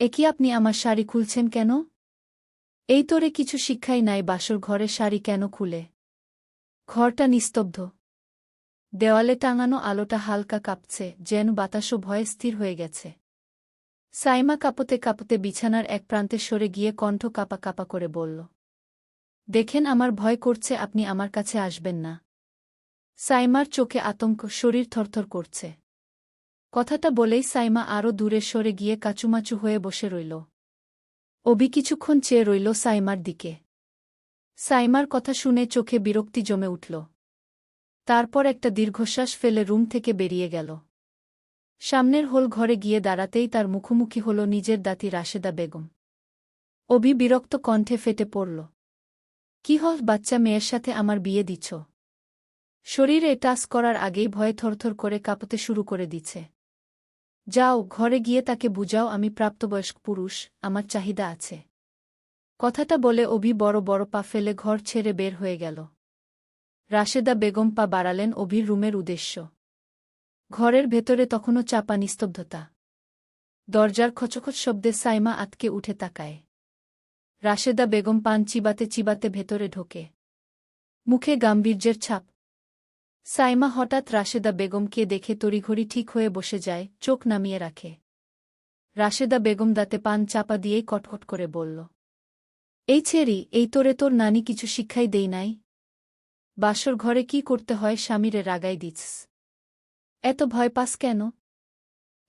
এ কি আপনি আমার শাড়ি খুলছেন কেন? এই তোরে কিছু শিক্ষাই নাই বাসর ঘরে শাড়ি কেন খুলে? ঘরটা নিস্তব্ধ। দেওয়ালে টাঙানো আলোটা হালকা কাঁপছে, যেন বাতাসও ভয়ে স্থির হয়ে গেছে। সাইমা কাঁপতে কাঁপতে বিছানার এক প্রান্তে সরে গিয়ে কণ্ঠ কাপা কাপা করে বলল, দেখেন আমার ভয় করছে, আপনি আমার কাছে আসবেন না। সাইমার চোখে আতঙ্ক, শরীর থরথর করছে। কথাটা বলেই সাইমা আরও দূরে সরে গিয়ে কাচুমাচু হয়ে বসে রইল। অবি কিছুক্ষণ চেয়ে রইল সাইমার দিকে। সাইমার কথা শুনে চোখে বিরক্তি জমে উঠল। তারপর একটা দীর্ঘশ্বাস ফেলে রুম থেকে বেরিয়ে গেল। সামনের হোল ঘরে গিয়ে দাঁড়াতেই তার মুখোমুখি হল নিজের দাতি রাশেদা বেগম। অবি বিরক্ত কণ্ঠে ফেটে পড়ল। কি হল বাচ্চা মেয়ের সাথে আমার বিয়ে দিছ? শরীরে টাস করার আগেই ভয়ে থরথর করে কাঁপতে শুরু করে দিচ্ছে যাও, ঘরে গিয়ে তাকে বুঝাও, আমি প্রাপ্তবয়স্ক পুরুষ, আমার চাহিদা আছে। কথাটা বলে অভি বড় বড় পা ফেলে ঘর ছেড়ে বের হয়ে গেল। রাশেদা বেগম পা বাড়ালেন অভির রুমের উদ্দেশ্য। ঘরের ভেতরে তখনও চাপা নিস্তব্ধতা। দরজার খচখচ শব্দে সাইমা আতকে উঠে তাকায়। রাশেদা বেগম পান চিবাতে চিবাতে ভেতরে ঢোকে। মুখে গাম্ভীর্যের ছাপ। সাইমা হঠাৎ রাশেদা বেগমকে দেখে তড়িঘড়ি ঠিক হয়ে বসে যায়, চোখ নামিয়ে রাখে। রাশেদা বেগম দাঁতে পান চাপা দিয়েই কটকট করে বলল, এই ছেড়ি, এই তোরে তোর নানি কিছু শিক্ষাই দেই নাই। বাসর ঘরে কি করতে হয় স্বামীরে রাগাই দিস এত ভয় পাস কেন?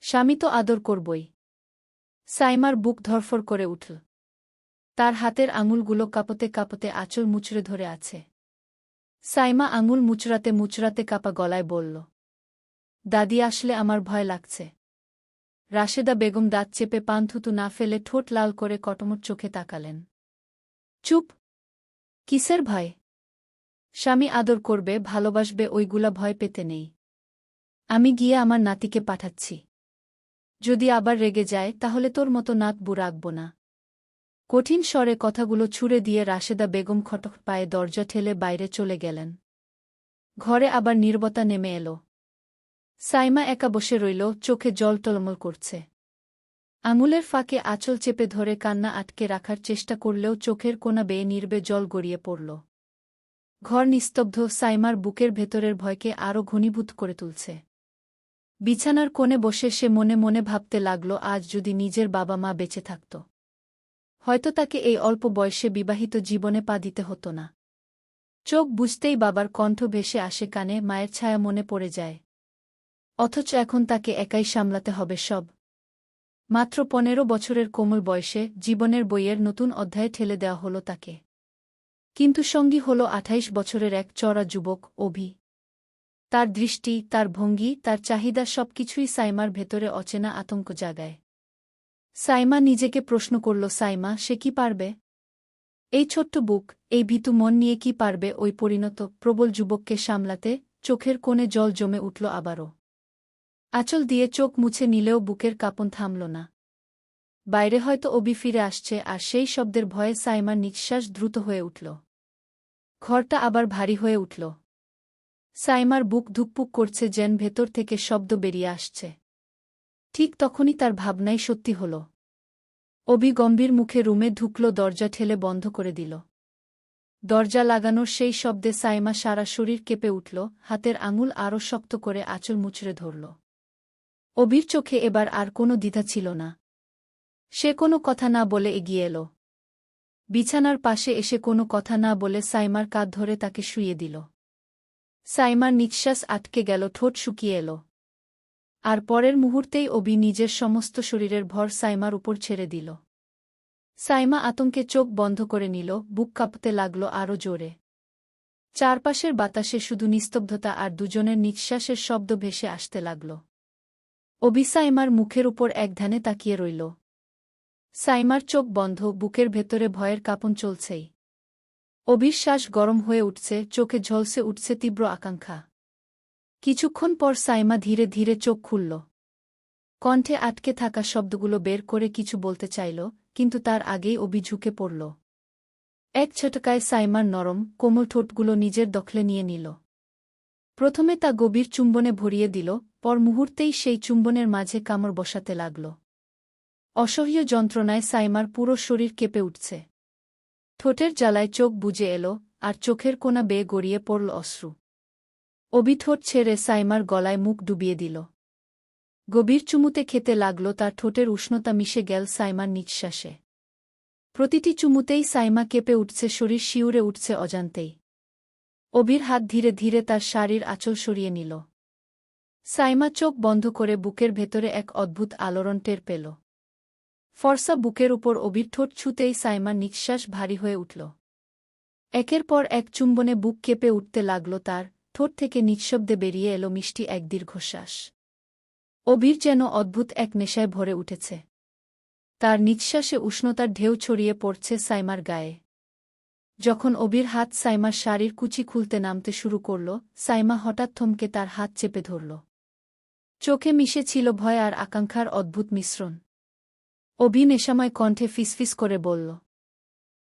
স্বামী তো আদর করবই। সাইমার বুক ধরফর করে উঠল। তার হাতের আঙুলগুলো কাঁপতে কাঁপতে আঁচল মুচড়ে ধরে আছে। সাইমা আঙুল মুচড়াতে মুচড়াতে কাপা গলায় বলল, দাদি, আসলে আমার ভয় লাগছে। রাশেদা বেগম দাঁত চেপে পান থুতু না ফেলে ঠোঁট লাল করে কটমট চোখে তাকালেন। চুপ! কিসের ভয়? স্বামী আদর করবে, ভালোবাসবে, ওইগুলা ভয় পেতে নেই। আমি গিয়ে আমার নাতিকে পাঠাচ্ছি। যদি আবার রেগে যায়, তাহলে তোর মতো নাক রাখব না। কঠিন স্বরে কথাগুলো ছুড়ে দিয়ে রাশেদা বেগম খটক পায়ে দরজা ঠেলে বাইরে চলে গেলেন। ঘরে আবার নির্বতা নেমে এলো। সাইমা একা বসে রইল, চোখে জল টলমল করছে। আঙুলের ফাঁকে আঁচল চেপে ধরে কান্না আটকে রাখার চেষ্টা করলেও চোখের কোনা বেয়ে নির্বে জল গড়িয়ে পড়ল। ঘর নিস্তব্ধ, সাইমার বুকের ভেতরের ভয়কে আরও ঘনীভূত করে তুলছে। বিছানার কোণে বসে সে মনে মনে ভাবতে লাগল, আজ যদি নিজের বাবা মা বেঁচে থাকত। হয়তো তাকে এই অল্প বয়সে বিবাহিত জীবনে পা দিতে হতো না। চোখ বুঝতেই বাবার কণ্ঠ ভেসে আসে কানে, মায়ের ছায়া মনে পড়ে যায়। অথচ এখন তাকে একাই সামলাতে হবে সব। মাত্র পনেরো বছরের কোমল বয়সে জীবনের বইয়ের নতুন অধ্যায়ে ঠেলে দেওয়া হল তাকে। কিন্তু সঙ্গী হল আঠাইশ বছরের এক চড়া যুবক, অভি। তার দৃষ্টি, তার ভঙ্গি, তার চাহিদা সবকিছুই সাইমার ভেতরে অচেনা আতঙ্ক জাগায়। সাইমা নিজেকে প্রশ্ন করল, সাইমা, সে কি পারবে? এই ছোট্ট বুক, এই ভীতু মন নিয়ে কি পারবে ওই পরিণত প্রবল যুবককে সামলাতে? চোখের কোণে জল জমে উঠল আবারও। আঁচল দিয়ে চোখ মুছে নিলেও বুকের কাপন থামল না। বাইরে হয়তো অবি ফিরে আসছে আর সেই শব্দের ভয়ে সাইমার নিঃশ্বাস দ্রুত হয়ে উঠল। ঘরটা আবার ভারী হয়ে উঠল। সাইমার বুক ধুকপুক করছে যেন ভেতর থেকে শব্দ বেরিয়ে আসছে। ঠিক তখনই তার ভাবনাই সত্যি হল। অবি গম্ভীর মুখে রুমে ঢুকল, দরজা ঠেলে বন্ধ করে দিল। দরজা লাগানোর সেই শব্দে সাইমা সারা শরীর কেঁপে উঠল, হাতের আঙুল আরও শক্ত করে আঁচল মুচড়ে ধরল। অবির চোখে এবার আর কোনো দ্বিধা ছিল না। সে কোনো কথা না বলে এগিয়ে এলো। বিছানার পাশে এসে কোনো কথা না বলে সাইমার কাঁধ ধরে তাকে শুয়ে দিল। সাইমার নিঃশ্বাস আটকে গেল, ঠোঁট শুকিয়ে এলো। আর পরের মুহূর্তেই অবি নিজের সমস্ত শরীরের ভর সাইমার উপর ছেড়ে দিল। সাইমা আতঙ্কে চোখ বন্ধ করে নিল, বুক কাঁপতে লাগল আরও জোরে। চারপাশের বাতাসে শুধু নিস্তব্ধতা আর দুজনের নিঃশ্বাসের শব্দ ভেসে আসতে লাগল। অবি সাইমার মুখের উপর এক ধ্যানে তাকিয়ে রইল। সাইমার চোখ বন্ধ, বুকের ভেতরে ভয়ের কাপন চলছেই। অবিশ্বাস গরম হয়ে উঠছে, চোখে ঝলসে উঠছে তীব্র আকাঙ্ক্ষা। কিছুক্ষণ পর সাইমা ধীরে ধীরে চোখ খুলল। কণ্ঠে আটকে থাকা শব্দগুলো বের করে কিছু বলতে চাইল, কিন্তু তার আগেই অবি ঝুঁকে পড়ল। এক ছটকায় সাইমার নরম, কোমল ঠোঁটগুলো নিজের দখলে নিয়ে নিল। প্রথমে তা গভীর চুম্বনে ভরিয়ে দিল, পর মুহূর্তেই সেই চুম্বনের মাঝে কামড় বসাতে লাগল। অসহ্য যন্ত্রণায় সাইমার পুরো শরীর কেঁপে উঠছে। ঠোঁটের জ্বালায় চোখ বুজে এলো, আর চোখের কোনা বেয়ে গড়িয়ে পড়ল অশ্রু। অবিঠোঁট ছেড়ে সাইমার গলায় মুখ ডুবিয়ে দিল। গভীর চুমুতে খেতে লাগল তার ঠোঁটের উষ্ণতা মিশে গেল সাইমার নিঃশ্বাসে। প্রতিটি চুমুতেই সাইমা কেঁপে উঠছে, শরীর শিউরে উঠছে অজান্তেই। অবির হাত ধীরে ধীরে তার শাড়ির আঁচল সরিয়ে নিল। সাইমা চোখ বন্ধ করে বুকের ভেতরে এক অদ্ভুত আলোড়ন টের পেল। ফর্সা বুকের উপর অবির ঠোঁট ছুতেই সাইমার নিঃশ্বাস ভারী হয়ে উঠল। একের পর এক চুম্বনে বুক কেঁপে উঠতে লাগল তার ঠোঁট থেকে নিঃশব্দে বেরিয়ে এলো মিষ্টি এক দীর্ঘশ্বাস। অবির যেন অদ্ভুত এক নেশায় ভরে উঠেছে। তার নিঃশ্বাসে উষ্ণতার ঢেউ ছড়িয়ে পড়ছে সাইমার গায়ে। যখন অবির হাত সাইমার শাড়ির কুচি খুলতে নামতে শুরু করল, সাইমা হঠাৎ থমকে তার হাত চেপে ধরল। চোখে মিশে ছিল ভয় আর আকাঙ্ক্ষার অদ্ভুত মিশ্রণ। অভি নেশাময় কণ্ঠে ফিসফিস করে বলল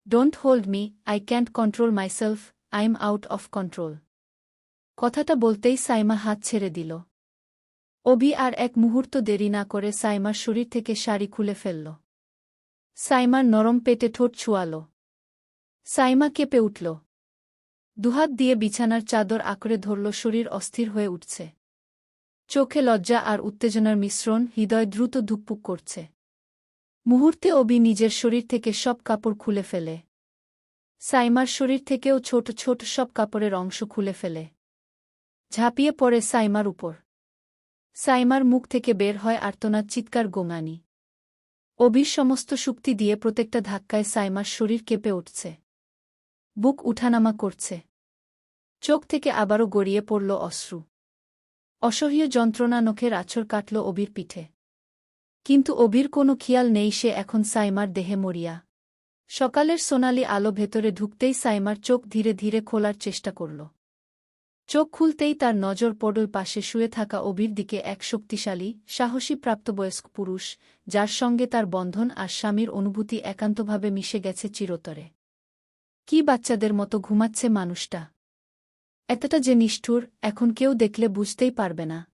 don't hold me I can't control myself I am out of control কথাটা বলতেই সাইমা হাত ছেড়ে দিল। অভি আর এক মুহূর্ত দেরি না করে সাইমার শরীর থেকে শাড়ি খুলে ফেলল। সাইমার নরম পেটে ঠোঁট ছুয়াল। সাইমা কেঁপে উঠল। দুহাত দিয়ে বিছানার চাদর আঁকড়ে ধরল, শরীর অস্থির হয়ে উঠছে। চোখে লজ্জা আর উত্তেজনার মিশ্রণ, হৃদয় দ্রুত ধুকপুক করছে। মুহূর্তে অবি নিজের শরীর থেকে সব কাপড় খুলে ফেলে। সাইমার শরীর থেকেও ছোট ছোট সব কাপড়ের অংশ খুলে ফেলে। ঝাঁপিয়ে পড়ে সাইমার উপর। সাইমার মুখ থেকে বের হয় আর্তনাদ চিৎকার গোঙানি। অবির সমস্ত শক্তি দিয়ে প্রত্যেকটা ধাক্কায় সাইমার শরীর কেঁপে উঠছে। বুক উঠানামা করছে। চোখ থেকে আবারও গড়িয়ে পড়ল অশ্রু। অসহ্য যন্ত্রণা নখের আছর কাটল অবির পিঠে। কিন্তু অবির কোনো খেয়াল নেই সে এখন সাইমার দেহে মরিয়া। সকালের সোনালি আলো ভেতরে ঢুকতেই সাইমার চোখ ধীরে ধীরে খোলার চেষ্টা করল। চোখ খুলতেই তার নজর পড়ল পাশে শুয়ে থাকা অবির দিকে এক শক্তিশালী, সাহসী প্রাপ্তবয়স্ক পুরুষ, যার সঙ্গে তার বন্ধন আর স্বামীর অনুভূতি একান্তভাবে মিশে গেছে চিরতরে। কি বাচ্চাদের মতো ঘুমাচ্ছে মানুষটা? এতটা যে নিষ্ঠুর, এখন কেউ দেখলে বুঝতেই পারবে না।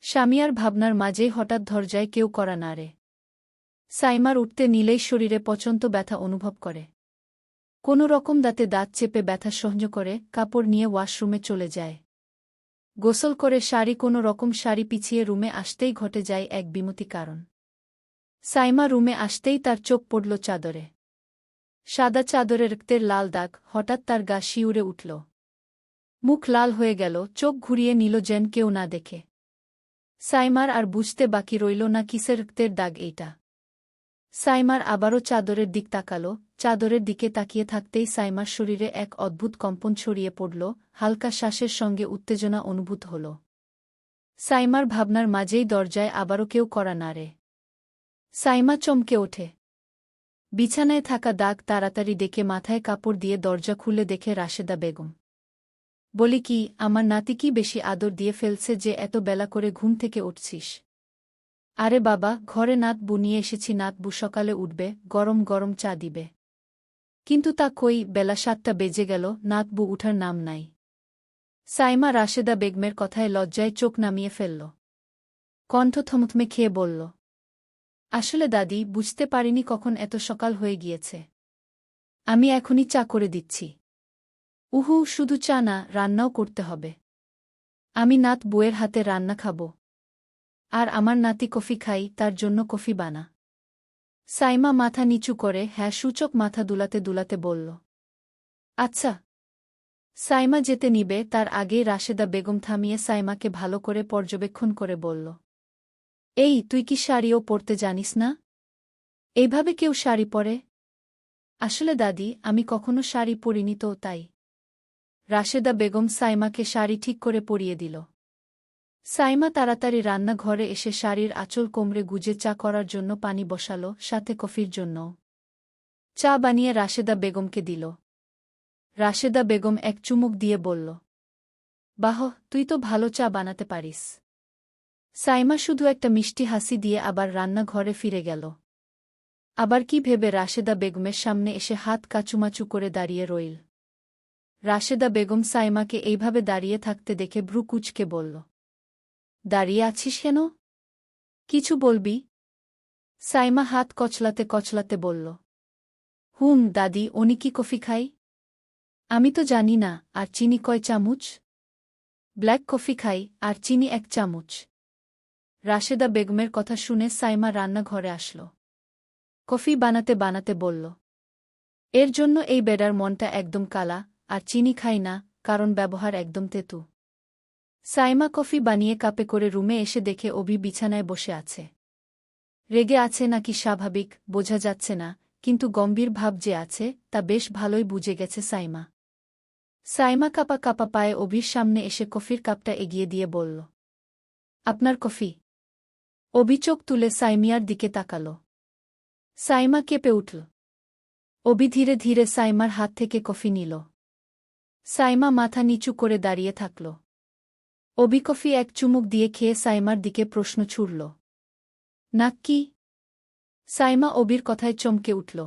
স্বামী আর ভাবনার মাঝেই হঠাৎ ধরজায় কেউ করা না রে। সাইমার উঠতে নিলেই শরীরে পচন্ত ব্যথা অনুভব করে। কোনো রকম দাঁতে দাঁত চেপে ব্যথা সহ্য করে, কাপড় নিয়ে ওয়াশরুমে চলে যায়। গোসল করে শাড়ি কোনো রকম শাড়ি পিছিয়ে রুমে আসতেই ঘটে যায় এক বিমতি কারণ। সাইমা রুমে আসতেই তার চোখ পড়ল চাদরে। সাদা চাদরের রক্তের লাল দাগ হঠাৎ তার গা শিউরে উঠল। মুখ লাল হয়ে গেল, চোখ ঘুরিয়ে নিল যেন কেউ না দেখে। সাইমার আর বুঝতে বাকি রইল না কিসের রক্তের দাগ এইটা। সাইমার আবারও চাদরের দিক তাকালো, চাদরের দিকে তাকিয়ে থাকতেই সাইমার শরীরে এক অদ্ভুত কম্পন ছড়িয়ে পড়ল, হালকা শ্বাসের সঙ্গে উত্তেজনা অনুভূত হল। সাইমার ভাবনার মাঝেই দরজায় আবারও কেউ করা না রে সাইমা চমকে ওঠে। বিছানায় থাকা দাগ তাড়াতাড়ি দেখে মাথায় কাপড় দিয়ে দরজা খুলে দেখে রাশেদা বেগম। বলি কি, আমার নাতি কি বেশি আদর দিয়ে ফেলছে যে এত বেলা করে ঘুম থেকে উঠছিস? আরে বাবা, ঘরে নাত বু নিয়ে এসেছি, নাত বু সকালে উঠবে, গরম গরম চা দিবে। কিন্তু তা কই, বেলা সাতটা বেজে গেল, নাত বু উঠার নাম নাই। সাইমা রাশেদা বেগমের কথায় লজ্জায় চোখ নামিয়ে ফেলল। কণ্ঠ থমথমে খেয়ে বলল, আসলে দাদি, বুঝতে পারিনি কখন এত সকাল হয়ে গিয়েছে। আমি এখনই চা করে দিচ্ছি। উহু, শুধু চা না, রান্নাও করতে হবে। আমি নাত বউয়ের হাতে রান্না খাব। আর আমার নাতি কফি খাই, তার জন্য কফি বানা। সাইমা মাথা নিচু করে হ্যাঁ সূচক মাথা দুলাতে দুলাতে বলল। আচ্ছা। সাইমা যেতে নিবে, তার আগেই রাশেদা বেগম থামিয়ে সাইমাকে ভালো করে পর্যবেক্ষণ করে বলল। এই, তুই কি শাড়িও পরতে জানিস না? এইভাবে কেউ শাড়ি পরে? আসলে দাদি, আমি কখনো শাড়ি পরিনি তো, তাই। রাশেদা বেগম সাইমাকে শাড়ি ঠিক করে পরিয়ে দিল। সাইমা তাড়াতাড়ি রান্নাঘরে এসে শাড়ির আঁচল কোমরে গুজে চা করার জন্য পানি বসালো, সাথে কফির জন্য। চা বানিয়ে রাশেদা বেগমকে দিল। রাশেদা বেগম এক চুমুক দিয়ে বলল, বাহ, তুই তো ভালো চা বানাতে পারিস। সাইমা শুধু একটা মিষ্টি হাসি দিয়ে আবার রান্নাঘরে ফিরে গেল। আবার কি ভেবে রাশেদা বেগমের সামনে এসে হাত কাচুমাচু করে দাঁড়িয়ে রইল। রাশেদা বেগম সাইমাকে এইভাবে দাঁড়িয়ে থাকতে দেখে ভ্রু কুচকে বলল দাঁড়িয়ে আছিস কেন? কিছু বলবি? সাইমা হাত কচলাতে কচলাতে বলল। হুম, দাদি, উনি কি কফি খাই আমি তো জানি না, আর চিনি কয় চামচ? ব্ল্যাক কফি খাই, আর চিনি এক চামচ। রাশেদা বেগমের কথা শুনে সাইমা রান্নাঘরে আসল। কফি বানাতে বানাতে বলল। এর জন্য এই বেডার মনটা একদম কালা, আর চিনি খাই না, কারণ ব্যবহার একদম তেতু। সাইমা কফি বানিয়ে কাপে করে রুমে এসে দেখে অভি বিছানায় বসে আছে। রেগে আছে নাকি স্বাভাবিক, বোঝা যাচ্ছে না, কিন্তু গম্ভীর ভাব যে আছে, তা বেশ ভালোই বুঝে গেছে সাইমা। সাইমা কাপা কাপা পায়ে অভির সামনে এসে কফির কাপটা এগিয়ে দিয়ে বলল, আপনার কফি? অভি চোখ তুলে সাইমিয়ার দিকে তাকাল। সাইমা কেঁপে উঠল। অভি ধীরে ধীরে সাইমার হাত থেকে কফি নিল। সাইমা মাথা নিচু করে দাঁড়িয়ে থাকল। অবি কফি এক চুমুক দিয়ে খেয়ে সাইমার দিকে প্রশ্ন ছুড়ল। নাক কি? সাইমা অবির কথায় চমকে উঠল।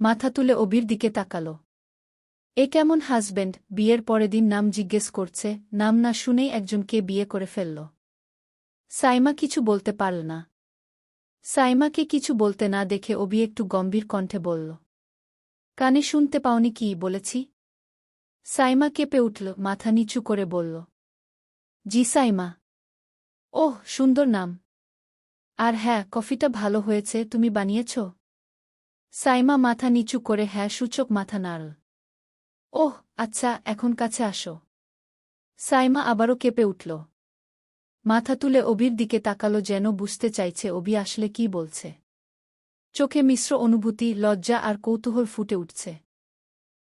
মাথা তুলে অবির দিকে তাকাল। এ কেমন হাজব্যান্ড বিয়ের পরে দিন নাম জিজ্ঞেস করছে, নাম না শুনেই একজনকে বিয়ে করে ফেলল। সাইমা কিছু বলতে পারল না। সাইমাকে কিছু বলতে না দেখে অবি একটু গম্ভীর কণ্ঠে বলল, কানে শুনতে পাওনি কি বলেছি? সাইমা কেঁপে উঠল, মাথা নিচু করে বলল জি সাইমা ওহ, সুন্দর নাম। আর হ্যাঁ কফিটা ভালো হয়েছে, তুমি বানিয়েছ? সাইমা মাথা নিচু করে হ্যাঁ সূচক মাথা নাড়ল। ওহ আচ্ছা এখন কাছে আসো। সাইমা আবারও কেঁপে উঠল। মাথা তুলে অবির দিকে তাকালো যেন বুঝতে চাইছে, অবি আসলে কি বলছে। চোখে মিশ্র অনুভূতি, লজ্জা আর কৌতূহল ফুটে উঠছে।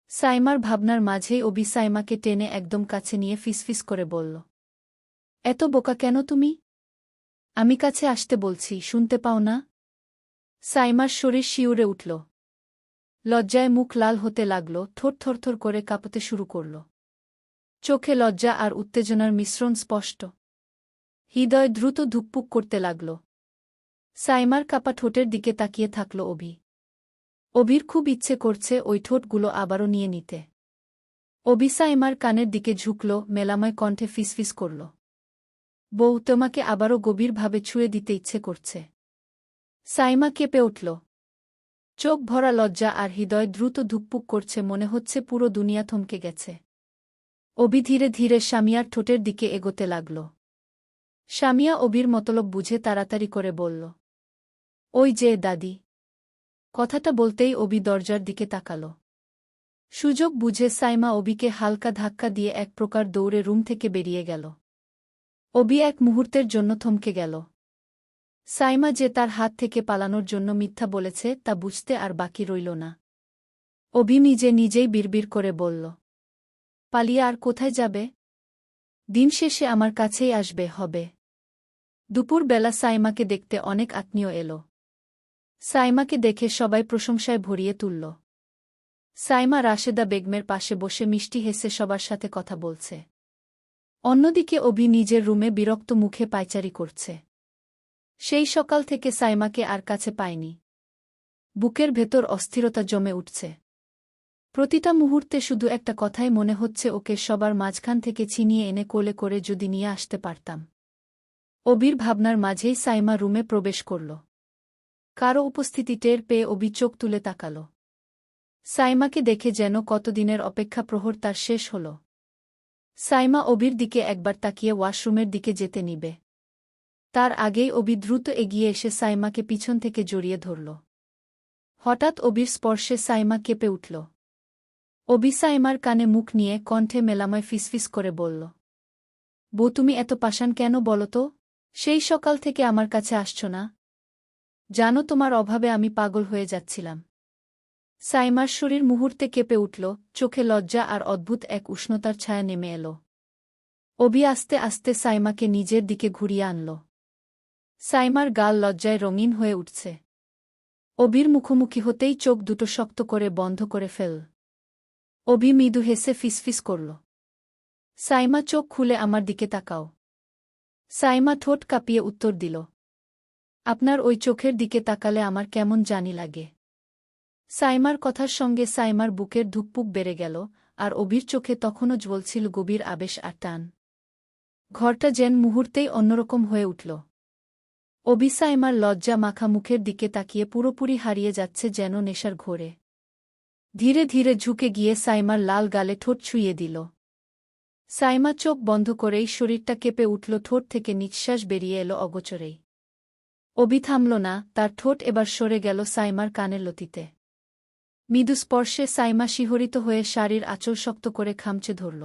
সাইমার ভাবনার মাঝেই অবি সাইমাকে টেনে একদম কাছে নিয়ে ফিসফিস করে বলল এত বোকা কেন তুমি? আমি কাছে আসতে বলছি, শুনতে পাও না? সাইমার শরীর শিউরে উঠল। লজ্জায় মুখ লাল হতে লাগল, থর থরথর করে কাঁপতে শুরু করল। চোখে লজ্জা আর উত্তেজনার মিশ্রণ স্পষ্ট। হৃদয় দ্রুত ধুকপুক করতে লাগল। সাইমার কাপা ঠোঁটের দিকে তাকিয়ে থাকল অভি। অভির খুব ইচ্ছে করছে ওই ঠোঁটগুলো আবারও নিয়ে নিতে। অভি সাইমার কানের দিকে ঝুঁকল, মেলাময় কণ্ঠে ফিসফিস করল। বউ তোমাকে আবারও গভীরভাবে ছুঁয়ে দিতে ইচ্ছে করছে। সাইমা কেঁপে উঠল। চোখ ভরা লজ্জা আর হৃদয় দ্রুত ধুকপুক করছে মনে হচ্ছে পুরো দুনিয়া থমকে গেছে। অবি ধীরে ধীরে স্বামিয়ার ঠোঁটের দিকে এগোতে লাগল। স্বামিয়া অবির মতলব বুঝে তাড়াতাড়ি করে বলল, ওই যে দাদি। কথাটা বলতেই অবি দরজার দিকে তাকাল। সুযোগ বুঝে সাইমা অবিকে হালকা ধাক্কা দিয়ে এক প্রকার দৌড়ে রুম থেকে বেরিয়ে গেল। অবি এক মুহূর্তের জন্য থমকে গেল। সাইমা যে তার হাত থেকে পালানোর জন্য মিথ্যা বলেছে তা বুঝতে আর বাকি রইল না। অভি নিজে নিজেই বিড়বিড় করে বলল, পালিয়ে আর কোথায় যাবে? দিন শেষে আমার কাছেই আসবে, হবে। দুপুর বেলা সাইমাকে দেখতে অনেক আত্মীয় এল। সাইমাকে দেখে সবাই প্রশংসায় ভরিয়ে তুলল। সাইমা রাশেদা বেগমের পাশে বসে মিষ্টি হেসে সবার সাথে কথা বলছে। অন্যদিকে অভি নিজের রুমে বিরক্ত মুখে পায়চারি করছে। সেই সকাল থেকে সাইমাকে আর কাছে পায়নি। বুকের ভেতর অস্থিরতা জমে উঠছে। প্রতিটা মুহূর্তে শুধু একটা কথাই মনে হচ্ছে ওকে সবার মাঝখান থেকে ছিনিয়ে এনে কোলে করে যদি নিয়ে আসতে পারতাম। অবির ভাবনার মাঝেই সাইমা রুমে প্রবেশ করল। কারও উপস্থিতি টের পেয়ে অবি চোখ তুলে তাকাল। সাইমাকে দেখে যেন কতদিনের অপেক্ষা প্রহর তার শেষ হল। সাইমা অবির দিকে একবার তাকিয়ে ওয়াশরুমের দিকে যেতে নিবে। তার আগেই অবি দ্রুত এগিয়ে এসে সাইমাকে পিছন থেকে জড়িয়ে ধরল। হঠাৎ অবির স্পর্শে সাইমা কেঁপে উঠল। অবি সাইমার কানে মুখ নিয়ে কণ্ঠে মেলাময় ফিসফিস করে বলল বউ তুমি এত পাষাণ কেন বলো তো? সেই সকাল থেকে আমার কাছে আসছ না। জানো তোমার অভাবে আমি পাগল হয়ে যাচ্ছিলাম। সাইমার শরীর মুহূর্তে কেঁপে উঠল, চোখে লজ্জা আর অদ্ভুত এক উষ্ণতার ছায়া নেমে এল। অবি আস্তে আস্তে সাইমাকে নিজের দিকে ঘুরিয়ে আনল। সাইমার গাল লজ্জায় রঙিন হয়ে উঠছে। অবির মুখোমুখি হতেই চোখ দুটো শক্ত করে বন্ধ করে ফেল। অবি মৃদু হেসে ফিসফিস করল। সাইমা, চোখ খুলে আমার দিকে তাকাও। সাইমা ঠোঁট কাঁপিয়ে উত্তর দিল, আপনার ওই চোখের দিকে তাকালে আমার কেমন জানি লাগে। সাইমার কথার সঙ্গে সাইমার বুকের ধুকপুক বেড়ে গেল, আর অবির চোখে তখনও জ্বলছিল গভীর আবেশ আর টান। ঘরটা যেন মুহূর্তেই অন্যরকম হয়ে উঠল। অবি সাইমার লজ্জা মাখা মুখের দিকে তাকিয়ে পুরোপুরি হারিয়ে যাচ্ছে যেন নেশার ঘোরে। ধীরে ধীরে ঝুঁকে গিয়ে সাইমার লাল গালে ঠোঁট ছুঁয়ে দিল। সাইমা চোখ বন্ধ করেই শরীরটা কেঁপে উঠল, ঠোঁট থেকে নিঃশ্বাস বেরিয়ে এলো অগোচরেই। অবি থামল না, তার ঠোঁট এবার সরে গেল সাইমার কানের লতিতে। মৃদু স্পর্শে সাইমা শিহরিত হয়ে শাড়ির আঁচল শক্ত করে খামচে ধরল।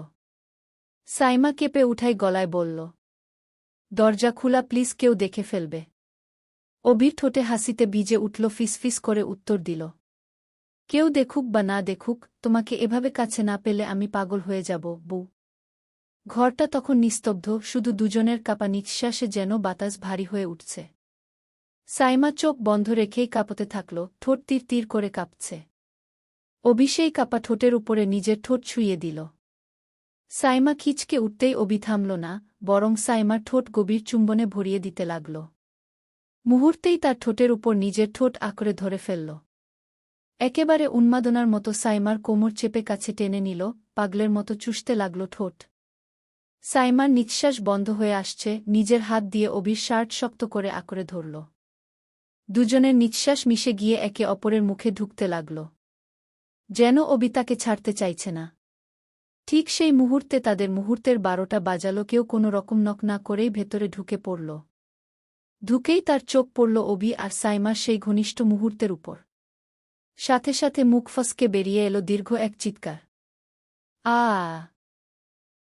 সাইমা কেঁপে উঠাই গলায় বলল, দরজা খোলা, প্লিজ কেউ দেখে ফেলবে। অভির ঠোঁটে হাসিতে ভিজে উঠল, ফিসফিস করে উত্তর দিল, কেউ দেখুক বা না দেখুক, তোমাকে এভাবে কাছে না পেলে আমি পাগল হয়ে যাব, বউ। ঘরটা তখন নিস্তব্ধ, শুধু দুজনের কাপা নিঃশ্বাসে যেন বাতাস ভারী হয়ে উঠছে। সাইমা চোখ বন্ধ রেখেই কাঁপতে থাকল, ঠোঁট তীর তীর করে কাঁপছে। অভিষেই কাপা ঠোঁটের উপরে নিজের ঠোঁট ছুঁয়ে দিল। সাইমা খিচকে উঠতেই অবি থামল না, বরং সাইমার ঠোঁট গভীর চুম্বনে ভরিয়ে দিতে লাগল। মুহূর্তেই তার ঠোঁটের উপর নিজের ঠোঁট আঁকড়ে ধরে ফেলল। একেবারে উন্মাদনার মতো সাইমার কোমর চেপে কাছে টেনে নিল, পাগলের মতো চুষতে লাগল ঠোঁট। সাইমার নিঃশ্বাস বন্ধ হয়ে আসছে, নিজের হাত দিয়ে অবির শার্ট শক্ত করে আঁকড়ে ধরল। দুজনের নিঃশ্বাস মিশে গিয়ে একে অপরের মুখে ঢুকতে লাগল। যেন অবি তাকে ছাড়তে চাইছে না। ঠিক সেই মুহূর্তে তাদের মুহূর্তের বারোটা বাজালো কেউ কোনো রকম নক না করেই ভেতরে ঢুকে পড়ল। ঢুকেই তার চোখ পড়ল অবি আর সাইমার সেই ঘনিষ্ঠ মুহূর্তের উপর। সাথে সাথে মুখ ফসকে বেরিয়ে এলো দীর্ঘ এক চিৎকার। আ